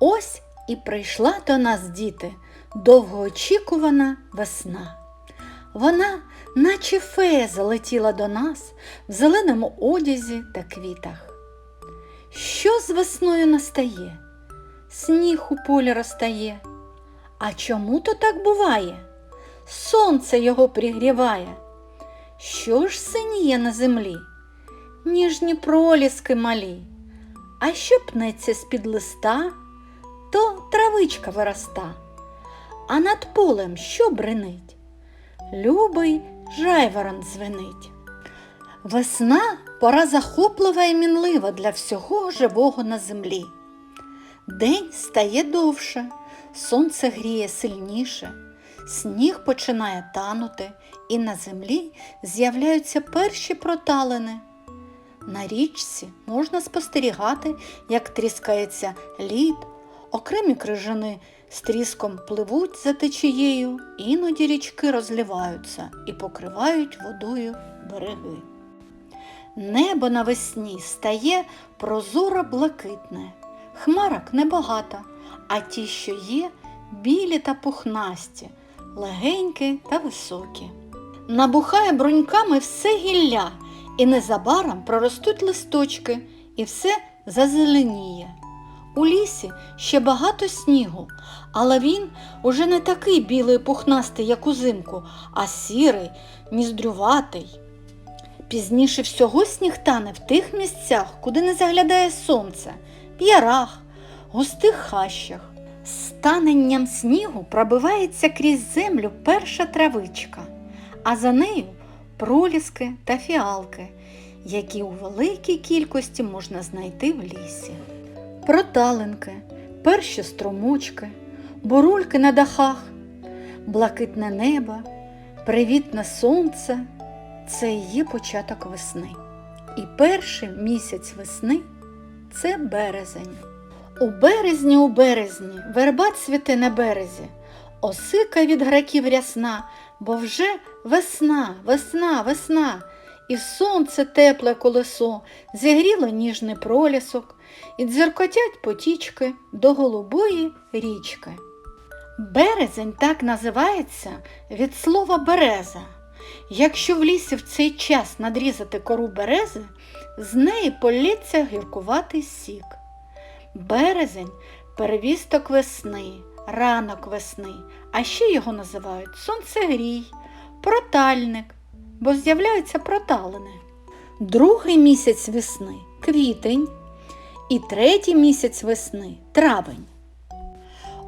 Ось і прийшла до нас, діти, довгоочікувана весна. Вона, наче фея, залетіла до нас в зеленому одязі та квітах. Що з весною настає? Сніг у полі розтає. А чому то так буває? Сонце його пригріває. Що ж синіє на землі? Ніжні проліски малі. А що пнеться з-під листа, то травичка вироста. А над полем що бренить? Любий жайворон дзвенить. Весна пора захоплива і мінлива для всього живого на землі. День стає довше, сонце гріє сильніше, сніг починає танути, і на землі з'являються перші проталини. На річці можна спостерігати, як тріскається лід, окремі крижани з тріском пливуть за течією, іноді річки розливаються і покривають водою береги. Небо навесні стає прозоро блакитне, хмарок небагато, а ті, що є, білі та пухнасті, легенькі та високі. Набухає бруньками все гілля, і незабаром проростуть листочки, і все зазеленіє. У лісі ще багато снігу, але він уже не такий білий пухнастий, як узимку, а сірий, ніздрюватий. Пізніше всього сніг тане в тих місцях, куди не заглядає сонце, в ярах, густих хащах. З таненням снігу пробивається крізь землю перша травичка, а за нею проліски та фіалки, які у великій кількості можна знайти в лісі. Проталинки, перші струмочки, бурульки на дахах, блакитне небо, привітне сонце це є початок весни. І перший місяць весни це березень. У березні, у березні, верба цвіте на березі, осика від граків рясна, бо вже весна, весна, весна, і сонце тепле колесо, зігріло ніжний пролісок, і дзеркотять потічки до голубої річки. Березень так називається від слова береза. Якщо в лісі в цей час надрізати кору берези, з неї полється гіркуватий сік. Березень перевісток весни, ранок весни, а ще його називають сонцегрій, протальник, бо з'являються проталини. Другий місяць весни квітень і третій місяць весни травень.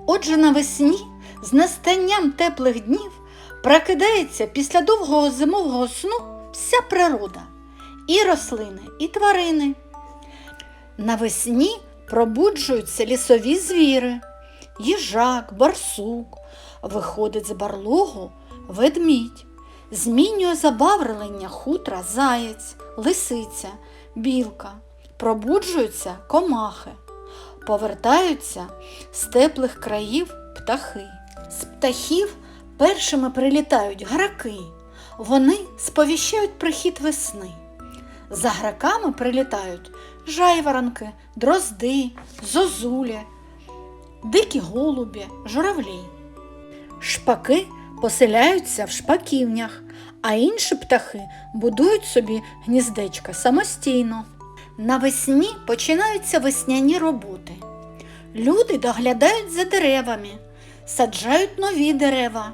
Отже, навесні з настанням теплих днів прокидається після довгого зимового сну вся природа, і рослини, і тварини. Навесні пробуджуються лісові звіри, їжак, барсук, виходить з барлогу ведмідь, змінює забаврилення хутра заєць, лисиця, білка, пробуджуються комахи, повертаються з теплих країв птахи. З птахів першими прилітають граки. Вони сповіщають прихід весни. За граками прилітають жайворонки, дрозди, зозулі, дикі голубі, журавлі. Шпаки поселяються в шпаківнях, а інші птахи будують собі гніздечка самостійно. Навесні починаються весняні роботи. Люди доглядають за деревами, саджають нові дерева.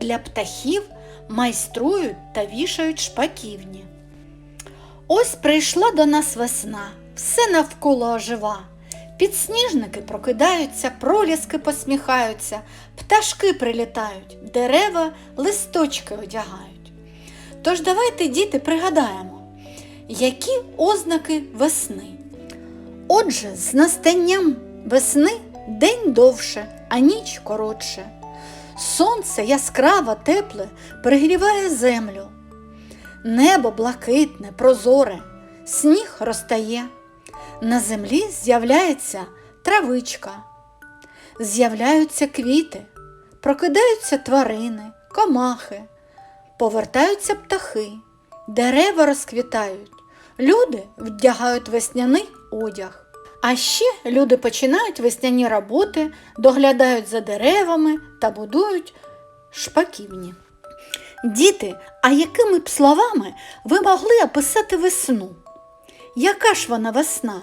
Для птахів майструють та вішають шпаківні. Ось прийшла до нас весна, все навколо ожива. Підсніжники прокидаються, проліски посміхаються, пташки прилітають, дерева листочки одягають. Тож давайте, діти, пригадаємо, які ознаки весни. Отже, з настанням весни день довше, а ніч коротше. Сонце яскраве, тепле пригріває землю. Небо блакитне, прозоре, сніг розтає. На землі з'являється травичка, з'являються квіти, прокидаються тварини, комахи, повертаються птахи, дерева розквітають, люди вдягають весняний одяг. А ще люди починають весняні роботи, доглядають за деревами та будують шпаківні. Діти, а якими б словами ви могли описати весну? Яка ж вона весна?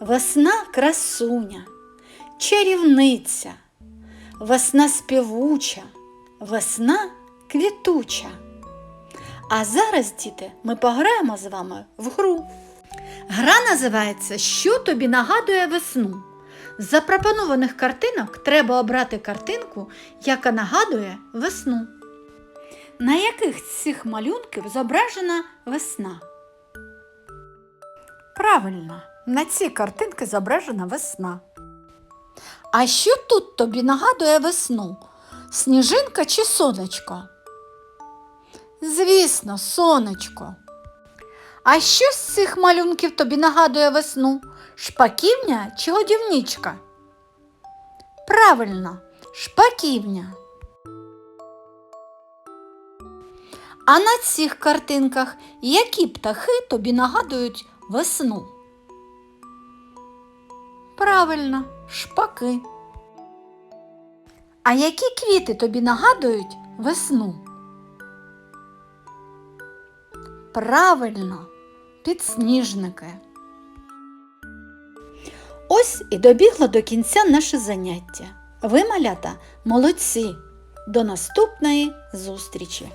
Весна красуня, чарівниця, весна співуча, весна квітуча. А зараз, діти, ми пограємо з вами в гру. Гра називається Що тобі нагадує весну? З запропонованих картинок треба обрати картинку, яка нагадує весну. На яких цих малюнків зображена весна? Правильно, на цій картинці зображена весна. А що тут тобі нагадує весну? Сніжинка чи сонечко? Звісно, сонечко. А що з цих малюнків тобі нагадує весну? Шпаківня чи годівничка? Правильно, шпаківня. А на цих картинках які птахи тобі нагадують весну? Правильно, шпаки. А які квіти тобі нагадують весну? Правильно, підсніжники. Ось і добігло до кінця наше заняття. Ви, малята, молодці. До наступної зустрічі!